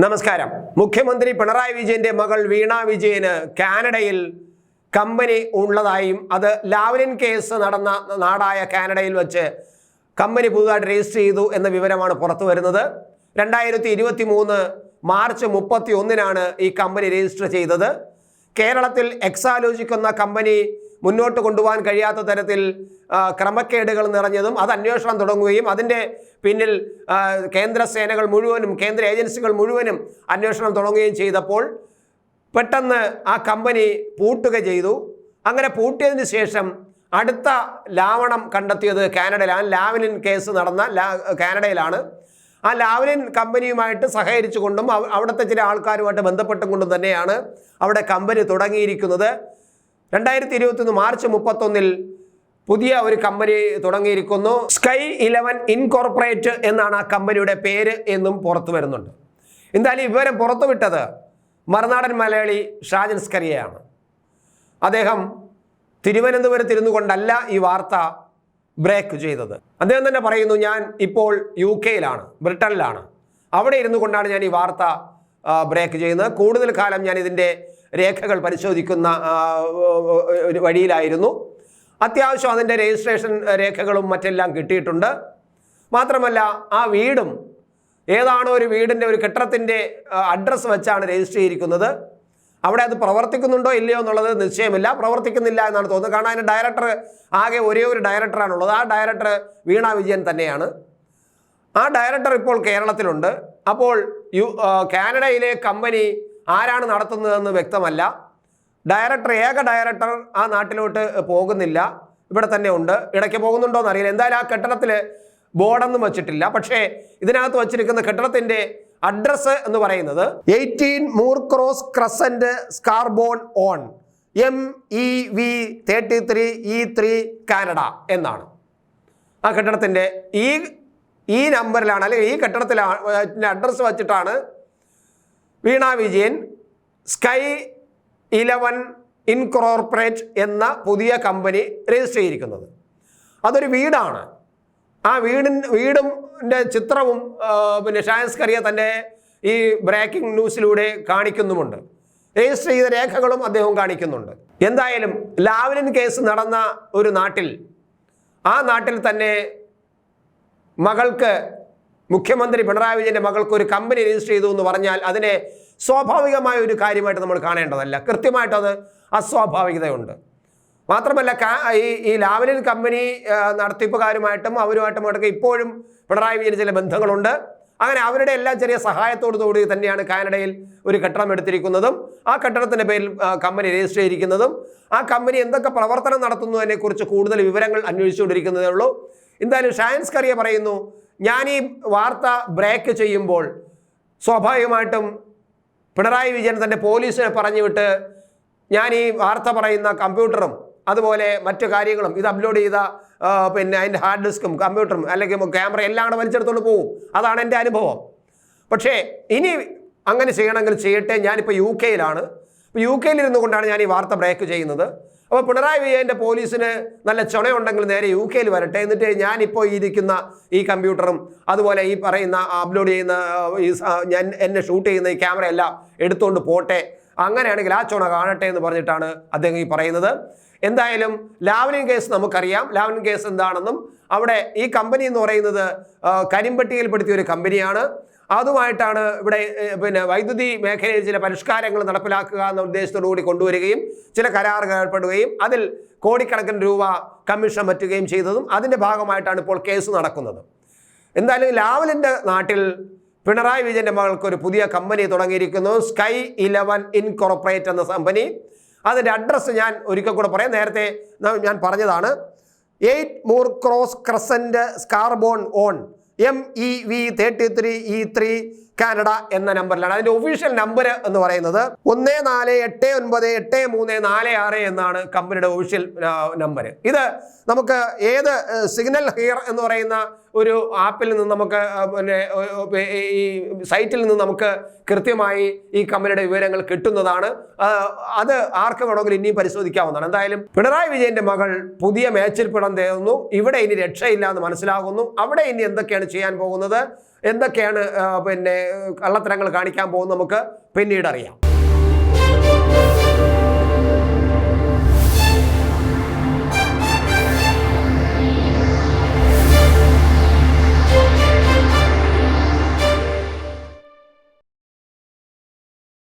നമസ്കാരം. മുഖ്യമന്ത്രി പിണറായി വിജയന്റെ മകൾ വീണ വിജയന് കാനഡയിൽ കമ്പനി ഉള്ളതായും അത് ലാവലിൻ കേസ് നടന്ന നാടായ കാനഡയിൽ വെച്ച് കമ്പനി പുതുതായിട്ട് രജിസ്റ്റർ ചെയ്തു എന്ന വിവരമാണ് പുറത്തു വരുന്നത്. രണ്ടായിരത്തി ഇരുപത്തി മൂന്ന് മാർച്ച് മുപ്പത്തി ഒന്നിനാണ് ഈ കമ്പനി രജിസ്റ്റർ ചെയ്തത്. കേരളത്തിൽ എക്സാലോജിക് എന്ന കമ്പനി മുന്നോട്ട് കൊണ്ടുപോകാൻ കഴിയാത്ത തരത്തിൽ ക്രമക്കേടുകൾ നിറഞ്ഞതും അത് അന്വേഷണം തുടങ്ങുകയും അതിന്റെ പിന്നിൽ കേന്ദ്ര സേനകൾ മുഴുവനും കേന്ദ്ര ഏജൻസികൾ മുഴുവനും അന്വേഷണം തുടങ്ങുകയും ചെയ്തപ്പോൾ പെട്ടെന്ന് ആ കമ്പനി പൂട്ടുക ചെയ്തു. അങ്ങനെ പൂട്ടിയതിന് ശേഷം അടുത്ത ലാവണം കണ്ടെത്തിയത് കാനഡയിലാണ്. ലാവലിൻ കേസ് നടന്ന ലാ കാനഡയിലാണ്. ആ ലാവലിൻ കമ്പനിയുമായിട്ട് സഹകരിച്ചുകൊണ്ടും അവ- അവിടുത്തെ ചില ആൾക്കാരുമായിട്ട് ബന്ധപ്പെട്ടും കൊണ്ടും തന്നെയാണ് അവിടെ കമ്പനി തുടങ്ങിയിരിക്കുന്നത്. രണ്ടായിരത്തി ഇരുപത്തൊന്ന് മാർച്ച് മുപ്പത്തൊന്നിൽ പുതിയ ഒരു കമ്പനി തുടങ്ങിയിരിക്കുന്നു. സ്കൈ ഇലവൻ ഇൻകോർപ്പറേറ്റ് എന്നാണ് ആ കമ്പനിയുടെ പേര് എന്നും പുറത്തു വരുന്നുണ്ട്. എന്തായാലും വിവരം പുറത്തുവിട്ടത് മറുനാടൻ മലയാളി ഷാജൻ സ്കറിയയാണ്. അദ്ദേഹം തിരുവനന്തപുരത്ത് ഇരുന്നു കൊണ്ടല്ല ഈ വാർത്ത ബ്രേക്ക് ചെയ്തത്. അദ്ദേഹം തന്നെ പറയുന്നു ഞാൻ ഇപ്പോൾ യു കെയിലാണ് ബ്രിട്ടനിലാണ്. അവിടെ ഇരുന്നു കൊണ്ടാണ് ഞാൻ ഈ വാർത്ത ബ്രേക്ക് ചെയ്യുന്നത്. കൂടുതൽ കാലം ഞാൻ ഇതിന്റെ രേഖകൾ പരിശോധിക്കുന്ന ഒരു വഴിയിലായിരുന്നു. അത്യാവശ്യം അതിന്റെ രജിസ്ട്രേഷൻ രേഖകളും മറ്റെല്ലാം കിട്ടിയിട്ടുണ്ട്. മാത്രമല്ല ആ വീടും ഏതാണോ ഒരു വീടിന്റെ ഒരു കെട്ടിടത്തിന്റെ അഡ്രസ്സ് വെച്ചാണ് രജിസ്റ്റർ ചെയ്തിരിക്കുന്നത്. അവിടെ അത് പ്രവർത്തിക്കുന്നുണ്ടോ ഇല്ലയോ എന്നുള്ളത് നിശ്ചയമില്ല. പ്രവർത്തിക്കുന്നില്ല എന്നാണ് തോന്നുന്നത്. കാരണം അതിന്റെ ഡയറക്ടർ ആകെ ഒരേ ഒരു ഡയറക്ടറാണുള്ളത്. ആ ഡയറക്ടർ വീണ വിജയൻ തന്നെയാണ്. ആ ഡയറക്ടർ ഇപ്പോൾ കേരളത്തിലുണ്ട്. അപ്പോൾ യു കാനഡയിലെ കമ്പനി ആരാണ് നടത്തുന്നതെന്ന് വ്യക്തമല്ല. ഡയറക്ടർ ഏക ഡയറക്ടർ ആ നാട്ടിലോട്ട് പോകുന്നില്ല. ഇവിടെ തന്നെ ഉണ്ട്. ഇടയ്ക്ക് പോകുന്നുണ്ടോ എന്നറിയില്ല. എന്തായാലും ആ കെട്ടിടത്തിൽ ബോർഡൊന്നും വെച്ചിട്ടില്ല. പക്ഷേ ഇതിനകത്ത് വച്ചിരിക്കുന്ന കെട്ടിടത്തിന്റെ അഡ്രസ്സ് എന്ന് പറയുന്നത് eighteen Moorcross crescent Scarborough on M E V thirty three E three Canada എന്നാണ്. ആ കെട്ടിടത്തിന്റെ ഈ ഈ നമ്പറിലാണ് അല്ലെങ്കിൽ ഈ കെട്ടിടത്തിലാണ് അഡ്രസ്സ് വച്ചിട്ടാണ് Veena Vijayan sky eleven incorporate എന്ന പുതിയ കമ്പനി രജിസ്റ്റർ ചെയ്തിരിക്കുന്നത്. അതൊരു വീടാണ്. ആ വീടിൻ വീടിന്റെ ചിത്രവും പിന്നെ ഷാൻസ് കറിയ തന്റെ ഈ ബ്രേക്കിംഗ് ന്യൂസിലൂടെ കാണിക്കുന്നുമുണ്ട്. രജിസ്റ്റർ ചെയ്ത രേഖകളും അദ്ദേഹം കാണിക്കുന്നുണ്ട്. എന്തായാലും ലാവ്ലിൻ കേസ് നടന്ന ഒരു നാട്ടിൽ ആ നാട്ടിൽ തന്നെ മകൾക്ക് മുഖ്യമന്ത്രി പിണറായി വിജയന്റെ മകൾക്ക് ഒരു കമ്പനി രജിസ്റ്റർ ചെയ്തു എന്ന് പറഞ്ഞാൽ അതിനെ സ്വാഭാവികമായ ഒരു കാര്യമായിട്ട് നമ്മൾ കാണേണ്ടതല്ല. കൃത്യമായിട്ടത് അസ്വാഭാവികതയുണ്ട്. മാത്രമല്ല ഈ ഈ ലാവലിൻ കമ്പനി നടത്തിപ്പുകാരുമായിട്ടും നടത്തിപ്പുകാരുമായിട്ടും അവരുമായിട്ടുമൊക്കെ ഇപ്പോഴും പിണറായി വിജയന് ചില ബന്ധങ്ങളുണ്ട്. അങ്ങനെ അവരുടെ എല്ലാം ചെറിയ സഹായത്തോടുകൂടി തന്നെയാണ് കാനഡയിൽ ഒരു കെട്ടിടം എടുത്തിരിക്കുന്നതും ആ കെട്ടിടത്തിന്റെ പേരിൽ കമ്പനി രജിസ്റ്റർ ചെയ്തിരിക്കുന്നതും. ആ കമ്പനി എന്തൊക്കെ പ്രവർത്തനം നടത്തുന്നതിനെക്കുറിച്ച് കൂടുതൽ വിവരങ്ങൾ അന്വേഷിച്ചുകൊണ്ടിരിക്കുന്നതേ ഉള്ളൂ. എന്തായാലും ഷാൻസ് കറിയ പറയുന്നു ഞാൻ ഈ വാർത്ത ബ്രേക്ക് ചെയ്യുമ്പോൾ സ്വാഭാവികമായിട്ടും പിണറായി വിജയൻ തന്റെ പോലീസിനെ പറഞ്ഞു വിട്ട് ഞാൻ ഈ വാർത്ത പറയുന്ന കമ്പ്യൂട്ടറും അതുപോലെ മറ്റു കാര്യങ്ങളും ഇത് അപ്ലോഡ് ചെയ്ത പിന്നെ അതിന്റെ ഹാർഡ് ഡിസ്കും കമ്പ്യൂട്ടറും അല്ലെങ്കിൽ ക്യാമറ എല്ലാം കൂടെ വലിച്ചെടുത്തോണ്ട് പോകും അതാണ് എന്റെ അനുഭവം. പക്ഷേ ഇനി അങ്ങനെ ചെയ്യണമെങ്കിൽ ചെയ്യട്ടെ. ഞാനിപ്പോൾ യു കെയിലാണ് യു കെയിൽ ഇരുന്നു കൊണ്ടാണ് ഞാൻ ഈ വാർത്ത ബ്രേക്ക് ചെയ്യുന്നത്. അപ്പോൾ പിണറായി വിജയന്റെ പോലീസിന് നല്ല ചുണയുണ്ടെങ്കിൽ നേരെ യു കെയിൽ വരട്ടെ. എന്നിട്ട് ഞാനിപ്പോൾ ഇരിക്കുന്ന ഈ കമ്പ്യൂട്ടറും അതുപോലെ ഈ പറയുന്ന അപ്ലോഡ് ചെയ്യുന്ന ഈ ഞാൻ എന്നെ ഷൂട്ട് ചെയ്യുന്ന ഈ ക്യാമറ എല്ലാം എടുത്തുകൊണ്ട് പോട്ടെ. അങ്ങനെയാണെങ്കിൽ ആ ചുണ കാണട്ടെ എന്ന് പറഞ്ഞിട്ടാണ് അദ്ദേഹം ഈ പറയുന്നത്. എന്തായാലും ലാവ്ലിൻ കേസ് നമുക്കറിയാം. ലാവ്ലിൻ കേസ് എന്താണെന്നും അവിടെ ഈ കമ്പനി എന്ന് പറയുന്നത് കരിമ്പട്ടികയിൽപ്പെടുത്തിയ ഒരു കമ്പനിയാണ് അതുമായിട്ടാണ് ഇവിടെ പിന്നെ വൈദ്യുതി മേഖലയിൽ ചില പരിഷ്കാരങ്ങൾ നടപ്പിലാക്കുക എന്ന ഉദ്ദേശത്തോടു കൂടി കൊണ്ടുവരികയും ചില കരാറുകൾ ഏർപ്പെടുകയും അതിൽ കോടിക്കണക്കിന് രൂപ കമ്മീഷൻ പറ്റുകയും ചെയ്തതും അതിന്റെ ഭാഗമായിട്ടാണ് ഇപ്പോൾ കേസ് നടക്കുന്നത്. എന്തായാലും ലാവലിന്റെ നാട്ടിൽ പിണറായി വിജയന്റെ മകൾക്ക് ഒരു പുതിയ കമ്പനി തുടങ്ങിയിരിക്കുന്നു സ്കൈ ഇലവൻ ഇൻകോർപ്പറേറ്റ് എന്ന കമ്പനി. അതിന്റെ അഡ്രസ്സ് ഞാൻ ഒരിക്കൽ കൂടെ പറയാം. നേരത്തെ ഞാൻ പറഞ്ഞതാണ് eight Moorcross crescent Scarborough on M E V thirty three E three Canada എന്ന നമ്പറിലാണ്. അതിന്റെ ഒഫീഷ്യൽ നമ്പർ എന്ന് പറയുന്നത് ഒന്ന് നാല് എട്ട് ഒൻപത് എട്ട് മൂന്ന് നാല് ആറ് എന്നാണ് കമ്പനിയുടെ ഒഫീഷ്യൽ നമ്പർ ഇത് നമുക്ക് ഏത് സിഗ്നൽ ഹിയർ എന്ന് പറയുന്ന ഒരു ആപ്പിൽ നിന്ന് നമുക്ക് പിന്നെ ഈ സൈറ്റിൽ നിന്ന് നമുക്ക് കൃത്യമായി ഈ കമ്പനിയുടെ വിവരങ്ങൾ കിട്ടുന്നതാണ്. അത് ആർക്ക് വേണമെങ്കിലും ഇനിയും പരിശോധിക്കാവുന്നതാണ്. എന്തായാലും പിണറായി വിജയന്റെ മകൾ പുതിയ മേച്ചിൽ പിടം തേടുന്നു. ഇവിടെ ഇനി രക്ഷയില്ല എന്ന് മനസ്സിലാകുന്നു. അവിടെ ഇനി എന്തൊക്കെയാണ് ചെയ്യാൻ പോകുന്നത്? എന്തൊക്കെയാണ് പിന്നെ കള്ളത്തരങ്ങൾ കാണിക്കാൻ പോകുന്നത് നമുക്ക് പിന്നീട് അറിയാം